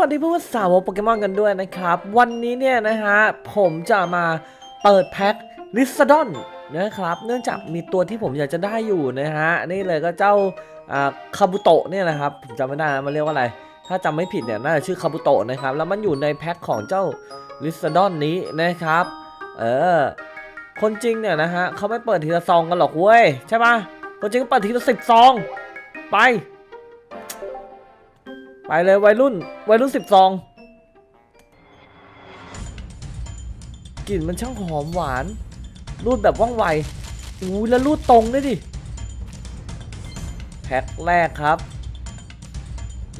วัสดีเพื่อนๆสาวโปเกมอนกันด้วยนะครับ วันนี้เนี่ยนะฮะ ผมจะมาเปิดแพ็คลิซดอนนะครับ เนื่องจากมีตัวที่ผมอยากจะได้อยู่นะฮะ นี่เลยก็เจ้าคาบุโตะเนี่ยนะครับผมจำไม่ได้นะมันเรียกว่าอะไร ถ้าจำไม่ผิดเนี่ยน่าจะชื่อคาบุโตะนะครับ แล้วมันอยู่ในแพ็คของเจ้าลิซดอนนี้นะครับ เออ คนจริงเนี่ยนะฮะเขาไม่เปิดทีละซองกันหรอกเว้ยใช่ปะคนจริงก็เปิดทีละสิบซอง ไป ไปเลยวัยรุ่น วัยรุ่นสิบซองกลิ่นมันช่างหอมหวาน รูดแบบว่องไวอู้แล้วรูดตรงด้วยดิ แพ็คแรกครับ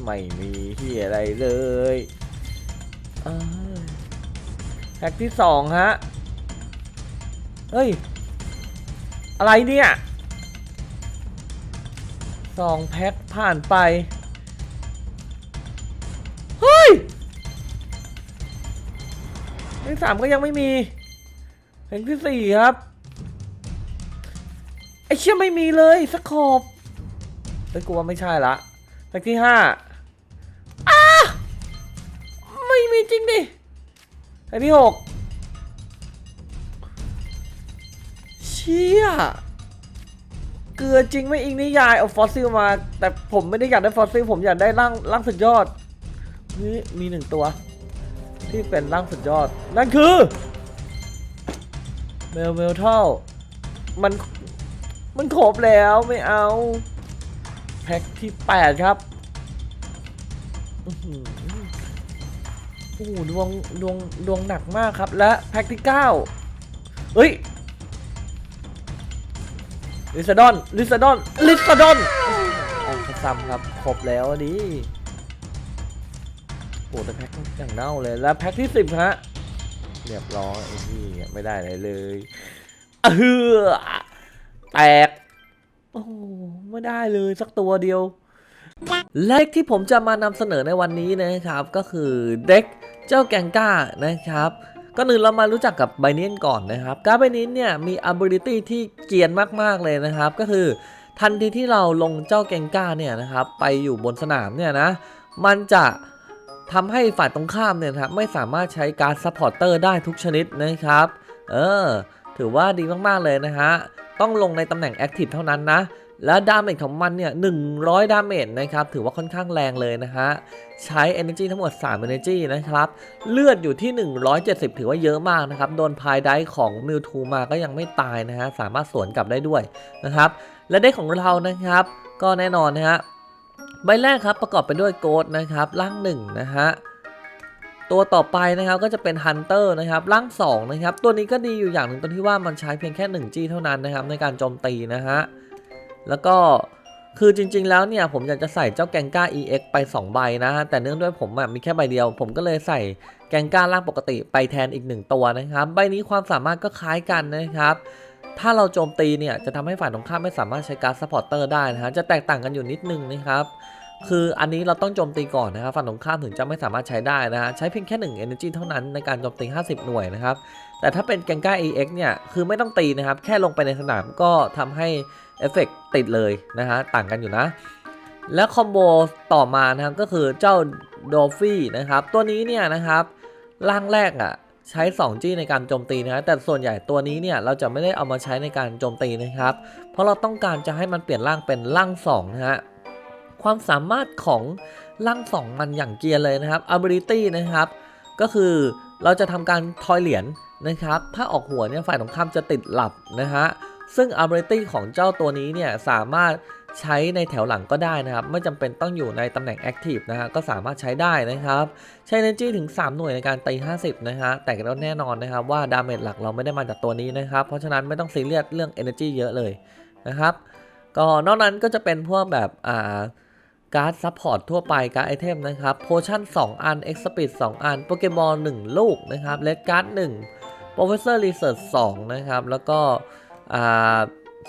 ไม่มีที่อะไรเลยเอ้ยแพ็คที่สองฮะ เฮ้ย อะไรเนี่ยสองแพ็คผ่านไป สามก็ยังไม่มีเพลงที่สี่ครับ ไอเชี่ยไม่มีเลยสักขอบเฮ้ยกูว่าไม่ใช่ละเพลงที่ห้าอ้าไม่มีจริงดิเพลงที่หกเชี่ยเกลือจริงไม่อิงนิยายเอาฟอสซิลมา แต่ผมไม่ได้อยากได้ฟอสซิลผมอยากได้ร่างร่างสุดยอดนี่มีหนึ่งตัว ที่เป็นร่างสุดยอด นั่นคือเมลเมลเท่ามันมันครบแล้วไม่เอา แพ็คที่ 8 ครับอือหือโอ้โหดวงดวงดวงหนักมากครับ และแพ็คที่ 9 เฮ้ยลิซาดอนลิซาดอนลิซาดอนเอาซ้ำครับ ครบแล้วอันนี้ โอ้แต่แพ็คอย่างเน่าเลย แล้วแพ็คที่สิบฮะ เรียบร้อยไอ้ที่ไม่ได้อะไรเลยเออแตก โอ้ไม่ได้เลยสักตัวเดียว เลขที่ผมจะมานำเสนอในวันนี้นะครับ ก็คือเด็กเจ้าแกงก้านะครับก็หนึ่งเรามารู้จักกับไบเนียนก่อนนะครับการไบเนียนเนี่ยมี ability ที่เกียนมากๆเลยนะครับ ก็คือทันทีที่เราลงเจ้าแกงก้าเนี่ยนะครับ ไปอยู่บนสนามเนี่ยนะ มันจะ ทำให้ฝ่ายตรงข้ามเนี่ยนะครับไม่สามารถใช้การซัพพอร์เตอร์ได้ทุกชนิดนะครับ เออ ถือว่าดีมากๆเลยนะฮะ ต้องลงในตำแหน่งแอคทีฟเท่านั้นนะ และดาเมจของมันเนี่ย 100 ดาเมจนะครับ ถือว่าค่อนข้างแรงเลยนะฮะ ใช้ Energy ทั้งหมด 3 Energy นะครับ เลือดอยู่ที่ 170 ถือว่าเยอะมากนะครับ โดนพายได้ของมิวทูมาก็ยังไม่ตายนะฮะ สามารถสวนกลับได้ด้วยนะครับ และได้ของเรานะครับ ก็แน่นอนนะฮะ ใบแรกครับประกอบไปด้วยโกดนะครับร่างหนึ่งนะฮะตัวต่อไปนะครับก็จะเป็นฮันเตอร์นะครับร่าง2นะครับตัวนี้ก็ดีอยู่อย่างหนึ่งตรงที่ว่ามันใช้เพียงแค่1 G เท่านั้นนะครับในการโจมตีนะฮะแล้วก็คือจริง ๆ แล้วเนี่ยผมอยากจะใส่เจ้าแกงก้า EX ไป 2 ใบนะฮะแต่เนื่องด้วยผมมีแค่ใบเดียว ผมก็เลยใส่แกงก้าร่างปกติไปแทนอีก 1 ตัวนะครับ ใบนี้ความสามารถก็คล้ายกันนะครับ ถ้าเราโจมตีเนี่ยจะทำให้ฝ่ายตรงข้ามไม่สามารถใช้การ์ดซัพพอร์เตอร์ได้นะฮะจะแตกต่างกันอยู่นิดนึงนะครับ คืออันนี้เราต้องโจมตีก่อนนะครับฝั่งตรงข้ามถึงจะไม่สามารถใช้ได้นะฮะใช้เพียงแค่1 energy เท่านั้นในการโจมตี 50 หน่วยนะครับแต่ถ้าเป็นแกงก้า EX เนี่ยคือไม่ต้องตีนะครับแค่ลงไปในสนามก็ทำให้เอฟเฟกต์ติดเลยนะฮะต่างกันอยู่นะ และคอมโบต่อมานะครับก็คือเจ้าโดฟี่นะครับตัวนี้เนี่ยนะครับร่างแรกอะใช้ 2G ในการโจมตีนะฮะแต่ส่วนใหญ่ตัวนี้เนี่ยเราจะไม่ได้เอามาใช้ในการโจมตีนะครับ เพราะเราต้องการจะให้มันเปลี่ยนร่างเป็นร่าง2นะฮะ ความสามารถของร่างสองมันอย่างเกียร์เลยนะครับ ability นะครับ ก็คือเราจะทำการทอยเหรียญนะครับ ถ้าออกหัวเนี่ยฝ่ายตรงข้ามจะติดหลับนะฮะ ซึ่ง ability ของเจ้าตัวนี้เนี่ยสามารถใช้ในแถวหลังก็ได้นะครับ ไม่จำเป็นต้องอยู่ในตำแหน่ง active นะฮะ ก็สามารถใช้ได้นะครับ ใช้ energy ถึง 3 หน่วยในการตี 50 นะฮะ แต่ก็แน่นอนนะครับว่าดาเมจหลักเราไม่ได้มาจากตัวนี้นะครับ เพราะฉะนั้นไม่ต้องซีเรียสเรื่อง energy เยอะเลยนะครับ ก็นอกนั้นก็จะเป็นพวกแบบอ่า การ์ดซัพพอร์ตทั่วไปการ์ดไอเทมนะครับโพชั่น 2 อันเอ็กซ์สปีด2อันโปเกมอล1ลูกนะครับเลดการ์ด1โปรเฟสเซอร์รีเสิร์ช2นะครับ แล้วก็อ่า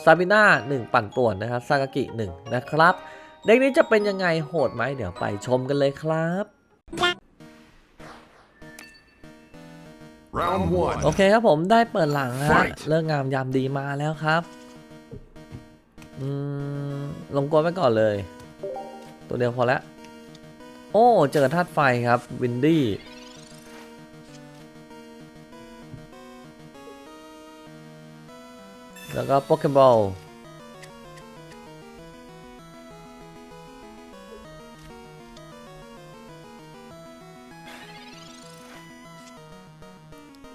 ซาบิน่า1 ปั่นป่วนนะครับซากากิ1นะครับ เด็กนี้จะเป็นยังไงโหดไหมเดี๋ยวไปชมกันเลยครับ Round one. โอเคครับผมได้เปิดหลังฮะ Fight เลิกงามยามดีมาแล้วครับ อืม ลงกลัวไปก่อนเลย ตัวเดียวพอแล้วโอ้เจอธาตุไฟครับวินดี้แล้วก็โปเกมบอล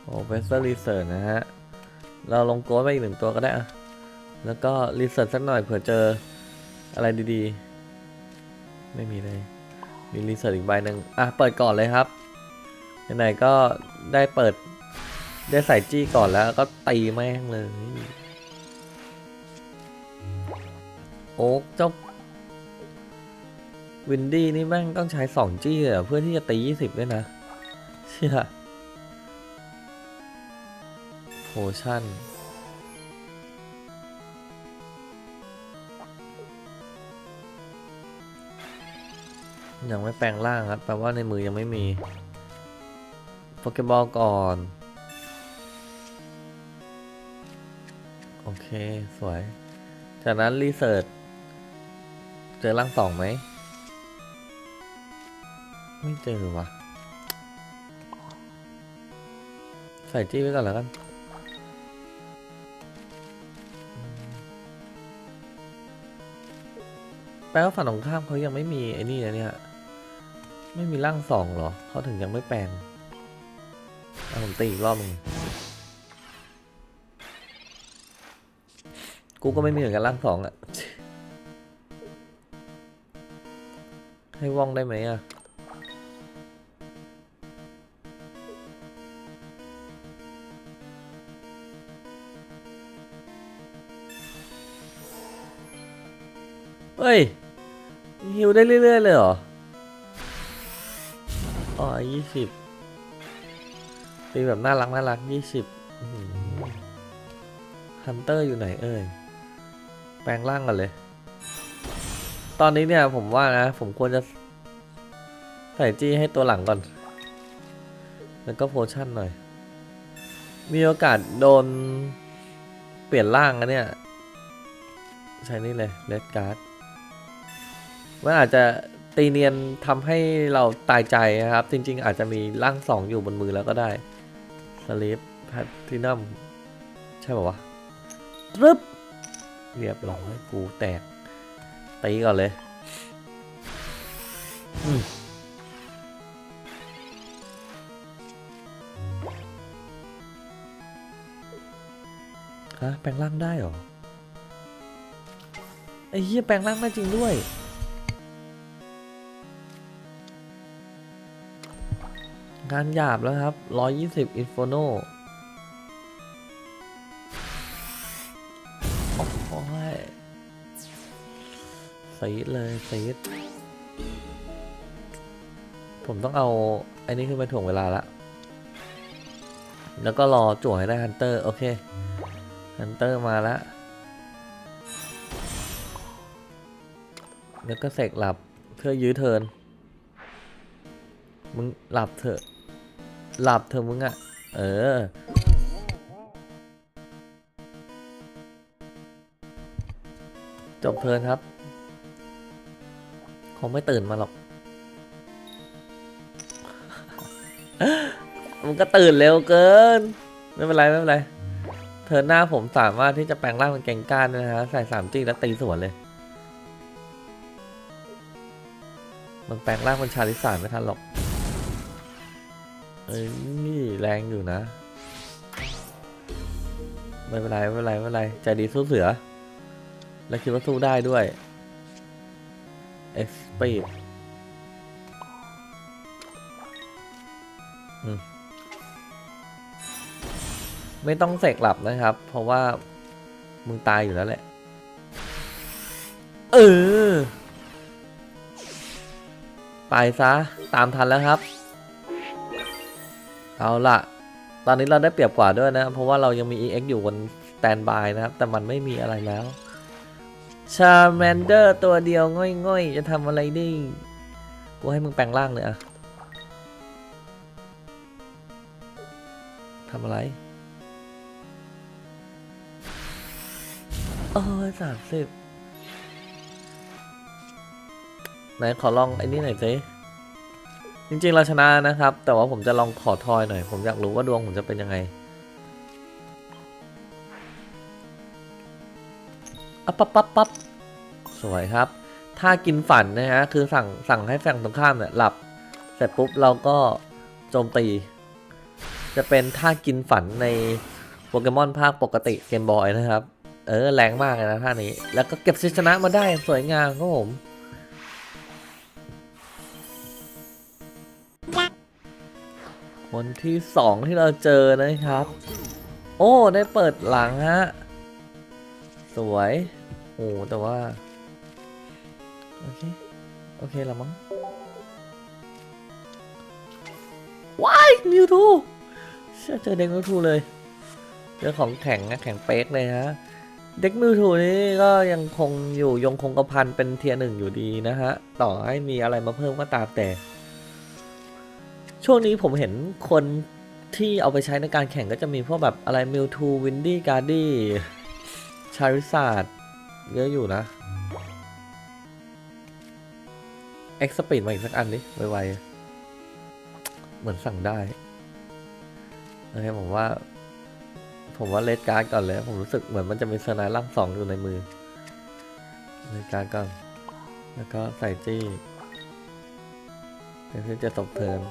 โอ้เฟสเซอร์รีเสิร์ชนะฮะ เราลงโกดไปอีกหนึ่งตัวก็ได้อะแล้วก็รีเสิร์ชสักหน่อยเผื่อเจออะไรดี ๆ ไม่มีเลย มีรีเสิร์ชอีกใบหนึ่งอะ เปิดก่อนเลยครับไหนๆก็ได้เปิด ได้ใส่จี้ก่อนแล้วก็ตีแม่งเลย โอ๊กเจ้าวินดี้นี่แม่งต้องใช้สองจี้เลยเหรอเพื่อที่จะตียี่สิบด้วยนะ เชี่ยโพชั่น ยังไม่แปลงร่างครับ แปลว่าในมือยังไม่มี โปเกบอลก่อน โอเค สวย จากนั้นรีเสิร์ชเจอร่างสองไหม ไม่เจอวะใส่จี้ไว้ก่อนแล้วกันแปลว่าฝั่งตรงข้ามเขายังไม่มีไอ้นี่นะเนี่ย ไม่มีร่างสองหรอ เขาถึงยังไม่แปลงเอาผมตีอีกรอบหนึงกูก็ไม่มีเหมือนกันร่างสองอะให้ว่องได้ไหมอะเฮ้ยฮิวได้เรื่อย ๆ เลยเหรอ อยี่สิบตีแบบน่ารักน่ารักยี่สิบฮันเตอร์อยู่ไหนเอ่ย แปลงร่างกันเลย ตอนนี้เนี่ยผมว่านะ ผมควรจะ ใส่จี้ให้ตัวหลังก่อน แล้วก็โพชั่นหน่อย มีโอกาสโดนเปลี่ยนร่างนะเนี่ย ใช้นี่เลยเลดการ์ดมันอาจจะ ตีเนียนทำให้เราตายใจนะครับ จริง ๆ อาจจะมีร่างสองอยู่บนมือแล้วก็ได้สลีปแพทินัมใช่ป่าวะรึบเรียบร้อยกูแตกตีก่อนเลยฮะแปลงร่างได้เหรอไอ้เหี้ยแปลงร่างได้จริงด้วย งานหยาบแล้วครับ 120 Inferno โอ้โหยซีเลยซีผมต้องเอาไอ้นี่ขึ้นไปถ่วงเวลาละ แล้วก็รอจั่วให้ได้ฮันเตอร์ โอเค ฮันเตอร์มาล้วแล้วก็เสกหลับเพื่อยื้อเทิร์นมึงหลับเถอะ หลับเถอมึงอะเออ จบเทินครับ คงไม่ตื่นมาหรอก มันก็ตื่นเร็วเกิน ไม่เป็นไร ไม่เป็นไรเทิร์นหน้าผมสามารถที่จะแปลงร่างเป็นแกงก้านด้วยนะฮะ ใส่สามจิ้แล้วตีสวนเลย มันแปลงร่างเป็นชาลิสานไม่ทันหรอก เอ้ยนี่แรงอยู่นะ ไม่เป็นไรไม่เป็นไรไม่เป็นไรใจดีสู้เสือ และคิดว่าสู้ได้ด้วยเอ็กซ์ปีดไม่ต้องเสกหลับนะครับ เพราะว่ามึงตายอยู่แล้วแหละ เออไปซะ ตามทันแล้วครับ เอาละตอนนี้เราได้เปรียบกว่าด้วยนะ เพราะว่าเรายังมี EX อยู่บนสแตนบายนะครับ แต่มันไม่มีอะไรแล้ว ชาแมนเดอร์ตัวเดียวง่อยๆ จะทำอะไรได้ กูให้มึงแปลงร่างเลยอะทำอะไร โอ้สามสิบไหนขอลองไอ้นี่หน่อยสิ จริงๆเราชนะนะครับ แต่ว่าผมจะลองขอทอยหน่อย ผมอยากรู้ว่าดวงผมจะเป็นยังไงอัปปั๊บปั๊บปั๊บสวยครับ ถ้ากินฝันนะฮะ คือสั่งสั่งให้ฝั่งตรงข้ามเนี่ยหลับ เสร็จปุ๊บเราก็โจมตี จะเป็นท่ากินฝันในโปเกมอนภาคปกติเกมบอยนะครับ เออแรงมากเลยนะท่านี้ แล้วก็เก็บชัยชนะมาได้สวยงามครับผม คนที่สองที่เราเจอนะครับ โอ้ได้เปิดหลังฮะ สวยโอ้แต่ว่า โอเค โอเคแล้วมั้งว้ายมิวทูเชื่อเจอเด็กมิวทูเลย เจอของแข็งนะแข็งเป๊กเลยฮะ เด็กมิวทูนี่ก็ยังคงอยู่ยงคงกระพันเป็นเทียร์หนึ่งอยู่ดีนะฮะ ต่อให้มีอะไรมาเพิ่มก็ตามแต่ ช่วงนี้ผมเห็นคนที่เอาไปใช้ในการแข่งก็จะมีพวกแบบอะไรมิวทูวินดี้การ์ดี้ชาริซาร์ดเยอะอยู่นะเอ็กซ์สปีดมาอีกสักอันดิไวๆเหมือนสั่งได้โอเคผมว่า ผมว่าเลดการ์ดก่อนเลย ผมรู้สึกเหมือนมันจะมีเซอร์ไนล่างสองอยู่ในมือเลดการ์ดก่อน แล้วก็ใส่จี้เดี๋ยวที่จะตบเทิร์น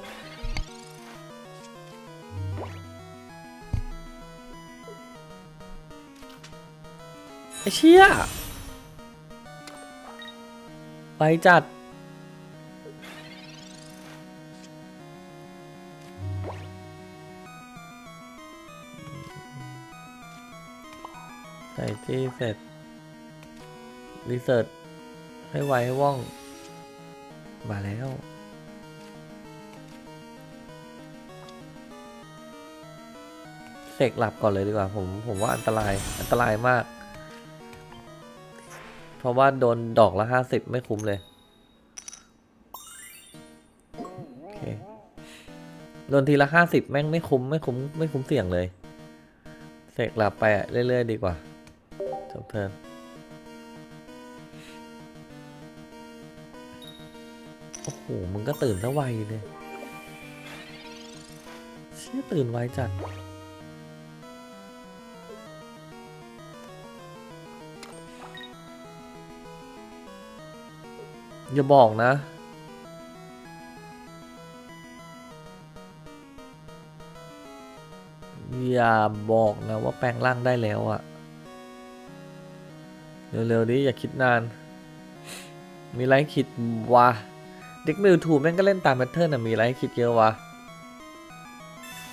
อเชี่ยไปจัด ใส่จี้เสร็จ รีเสิร์ชให้ไวให้ว่อง มาแล้วเสกหลับก่อนเลยดีกว่า ผม ผมว่าอันตราย อันตรายมาก ราะว่าโดนดอกละห้าสิบไม่คุ้มเลยโอเคโดนทีละห้าสิบแม่งไม่คุ้มไม่คุ้มไม่คุ้มเสี่ยงเลย เสกหลับไปเรื่อยๆดีกว่า จบเทิร์นโอ้โห มึงก็ตื่นซะไวเลย เชี่ยตื่นไวจัด อย่าบอกนะ อย่าบอกนะว่าแปลงร่างได้แล้วอะเร็วๆดิอย่าคิดนาน มีไรให้คิดวะเด็กมิวทูแม่งก็เล่นตามแพทเทิร์นอะมีไรให้คิดเยอะวะ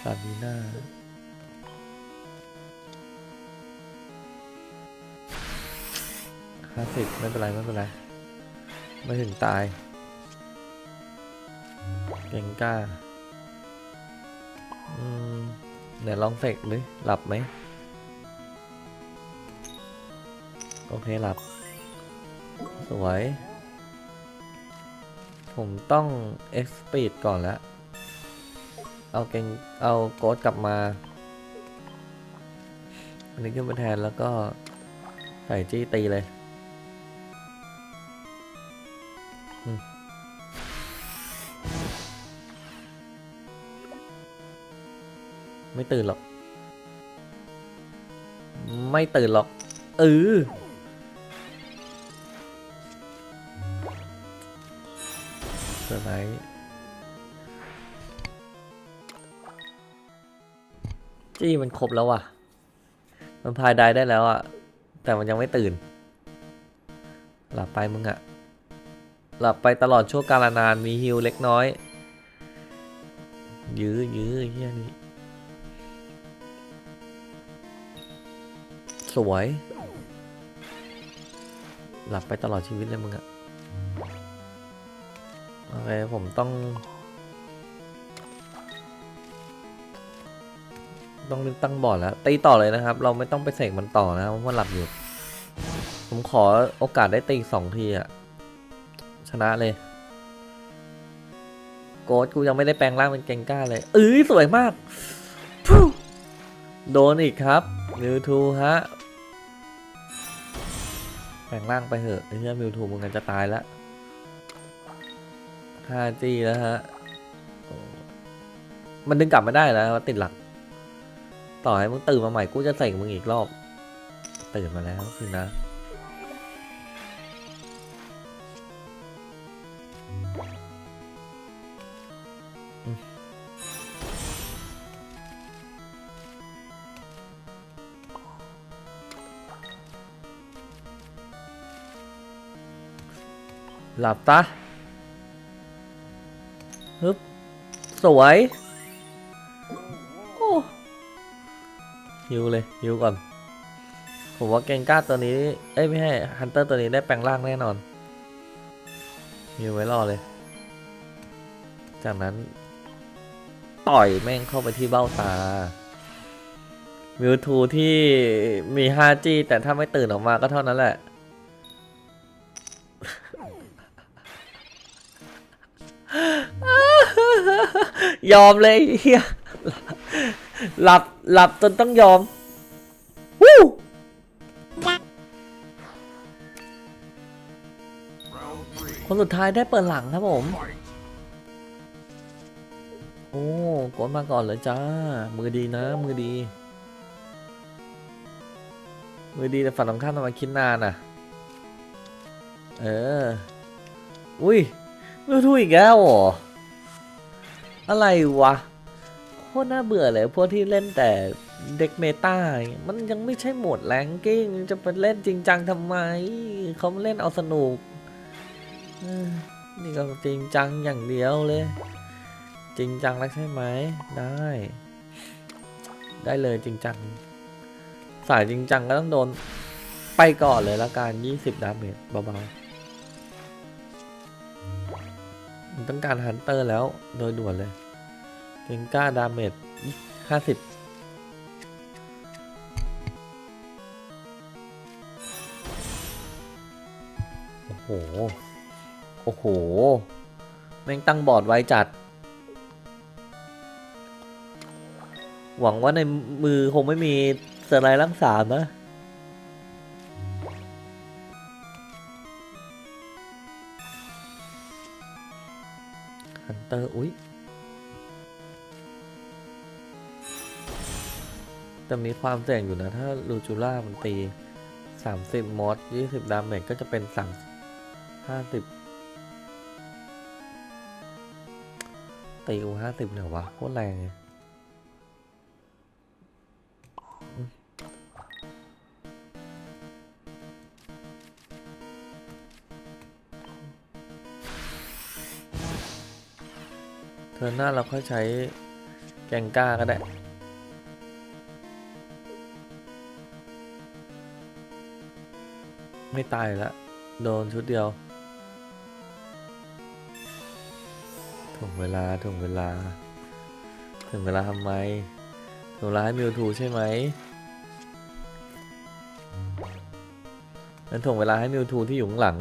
ซาบีหน่าห้าสิบไม่เป็นไร ไม่เป็นไร ไม่ถึงตาย เก่งกล้า อืมเดี๋ยวลองเสกเลยหลับไหม โอเคหลับ สวย ผมต้อง X speed ก่อนแล้ว เอาเก่งเอาโกดกลับมา อันนี้ขึ้นมาแทนแล้วก็ใส่จี้ตีเลย ไม่ตื่นหรอก ไม่ตื่นหรอก เออเซอร์ไพรส์จี้มันครบแล้วว่ะ มันพายได้ได้แล้วอะ แต่มันยังไม่ตื่น หลับไปมึงอะ หลับไปตลอดชั่วกาลนานมีฮิวเล็กน้อย ยื้อยื้อเฮียนี่ สวย หลับไปตลอดชีวิตเลยมึงอะโอเคผมต้อง ต้องตั้งบอร์ดแล้วตีต่อเลยนะครับ เราไม่ต้องไปเสกมันต่อนะเพราะว่าหลับอยู่ ผมขอโอกาสได้ตีสองทีอะ ชนะเลย โกดกูยังไม่ได้แปลงร่างเป็นเกงก้าเลยเอ้ยสวยมาก โดนอีกครับมิวทูฮะ แปลงร่างไปเถอะไอ้เหี้ยมิวทูมึงกันจะตายแล้ว 5G แล้วฮะ มันดึงกลับไม่ได้แล้วติดหลัก ต่อให้มึงตื่นมาใหม่กูจะใส่มึงอีกรอบ ตื่นมาแล้วสินะ หลับตาฮึบสวยโอ้ฮิวเลยฮิวก่อน ผมว่าเกงก้าตัวนี้ เอ้ยไม่ให้ฮันเตอร์ตัวนี้ได้แปลงร่างแน่นอนฮิวไว้รอเลย จากนั้น ต่อยแม่งเข้าไปที่เบ้าตามิวทูที่มี 5G แต่ถ้าไม่ตื่นออกมาก็เท่านั้นแหละ ยอมเลยเฮียหลับหลับจนต้องยอมวู้คนสุดท้ายได้เปิดหลังครับผม โอ้กดมาก่อนเลยจ้า มือดีนะ มือดี มือดีแต่ฝันสำคัญทำไมคิดนานอะ เออ อุ้ยไม่ถูกอีกแล้วเหรอ อะไรวะโคตรน่าเบื่อเลยพวกที่เล่นแต่เด็กเมตามันยังไม่ใช่โหมดแรงกิ้งจะไปเล่นจริงจังทำไม เขาเล่นเอาสนุกนี่ก็จริงจังอย่างเดียวเลย จริงจังแล้วใช่ไหมได้ ได้เลยจริงจัง สายจริงจังก็ต้องโดนไปก่อนเลยละกัน 20 ดาเมจเบาๆ มันต้องการฮันเตอร์แล้วโดยด่วนเลยเกงก้าดาเมจ50โอ้โห โอ้โห แม่งตั้งบอร์ดไว้จัด หวังว่าในมือคงไม่มีสไลด์ลังสามนะ ตอร์อุ้ยแต่มีความเสี่ยงอยู่นะ ถ้าลูจูล่ามันตี 30 มอส20 ดาเมจก็จะเป็น 3 50 ตีอู50 เนี่ยวะโคตรแรงเลย เธอหน้าเราค่อยใช้แกงก้าก็ได้ ไม่ตายละโดนชุดเดียวถึงเวลาถึงเวลา ถึงเวลาทำไมถึงเวลาให้มิวทูใช่ไหมนั่นถึงเวลาให้มิวทูที่อยู่ข้างหลัง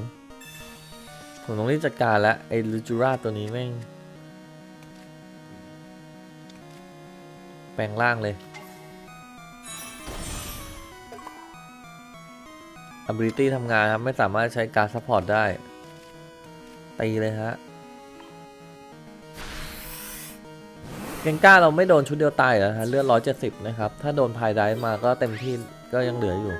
ผมต้องรีบจัดการแล้วไอ้ลูจูราตัวนี้แม่ง แปลงร่างเลย ability ทำงานครับ ไม่สามารถใช้การซัพพอร์ตได้ ตีเลยฮะเกงก้าเราไม่โดนชุดเดียวตายเหรอฮะ เลือดร้อยเจ็ดสิบนะครับ ถ้าโดนพายได้มาก็เต็มที่ก็ยังเหลืออยู่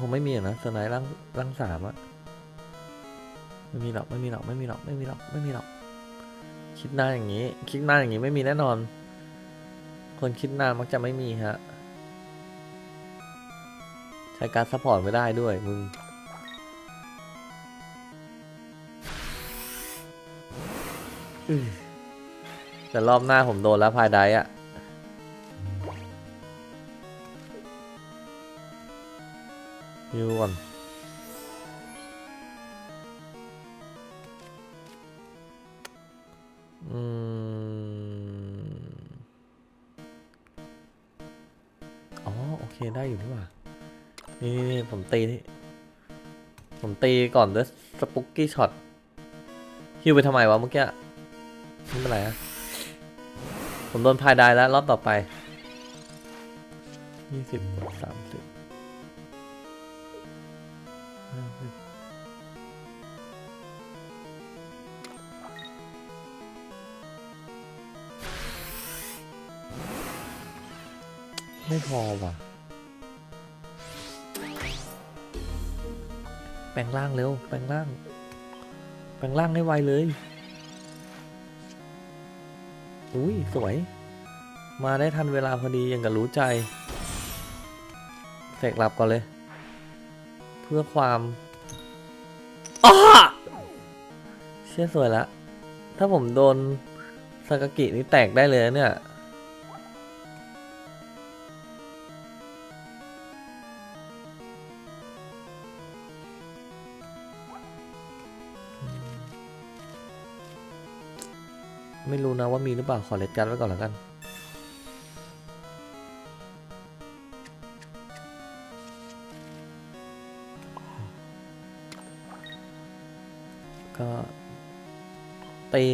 คงไม่มีนะสไนด์ร่างร่างสามอะไม่มีหรอกไม่มีหรอกไม่มีหรอกไม่มีหรอกไม่มีหรอกคิดหน้าอย่างนี้ คิดหน้าอย่างนี้ไม่มีแน่นอน คนคิดหน้ามักจะไม่มีฮะใช้การซัพพอร์ตไม่ได้ด้วยมึงแต่รอบหน้าผมโดนแล้วพายไดอะ ฮิวก่อนอืมอ๋อ โอเค ได้อยู่นี่ว่า นี่นี่ผมตีนี่ผมตีก่อนด้วยสปุกกี้ช็อตฮิวไปทำไมวะเมื่อกี้ไม่เป็นไรนะผมโดนพายได้แล้ว รอบต่อไปยี่สิบสามสิบ ไม่พอว่ะ แปลงร่างเร็ว แปลงร่าง แปลงร่างให้ไวเลย อุ้ย สวย มาได้ทันเวลาพอดียังกับรู้ใจ เสกหลับก่อนเลย พื่อความอ้าเชื่อสวยละ ถ้าผมโดนสากากินี่แตกได้เลยนะเนี่ย ไม่รู้นะว่ามีหรือเปล่า ขอเลดกันไว้ก่อนแล้วกัน ก็ตี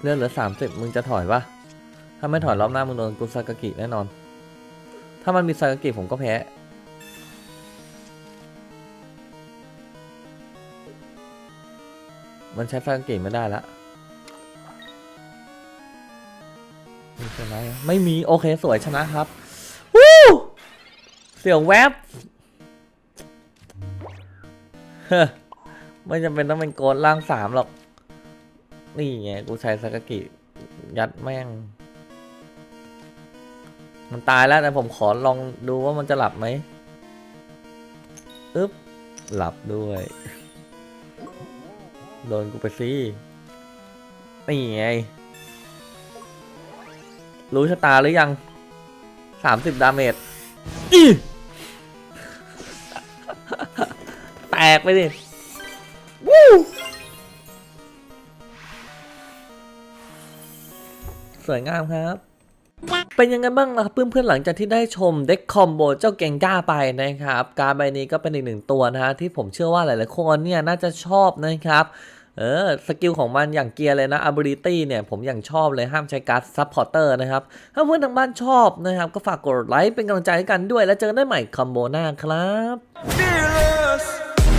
เลือดเหลือสามสิบมึงจะถอยปะถ้าไม่ถอยรอบหน้ามึงโดนกุซากากิแน่นอน ถ้ามันมีซากากิผมก็แพ้มันใช้ซากากิไม่ได้ละมีชนะไม่มี โอเคสวยชนะครับวู้เสียวแวบ ไม่จำเป็นต้องเป็นโกดล่างสามหรอก นี่ไงกูใช้ซากากิ ยัดแม่ง มันตายแล้วแต่ผมขอลองดูว่ามันจะหลับไหมอึ๊บ หลับด้วย โดนกูไปสินี่ไง รู้ชะตาหรือยังสามสิบดาเมจ กไปดิวู้สวยงามครับเป็นยังไงบ้างล่ะครับเพื่อนๆหลังจากที่ได้ชมเด็กคอมโบเจ้าเกงก้าไปนะครับการดใบนี้ก็เป็นอีกหนึ่งตัวนะฮะที่ผมเชื่อว่าหลายๆคนเนี่ยน่าจะชอบนะครับเออสกิลของมันอย่างเกียร์เลยนะ ability เนี่ยผมอย่างชอบเลยห้ามใช้การ์ด supporter นะครับ ถ้าเพื่อนทางบ้านชอบนะครับ ก็ฝากกดไลค์เป็นกำลังใจให้กันด้วย แล้วเจอกันได้ใหม่คอมโบหน้าครับ Fearless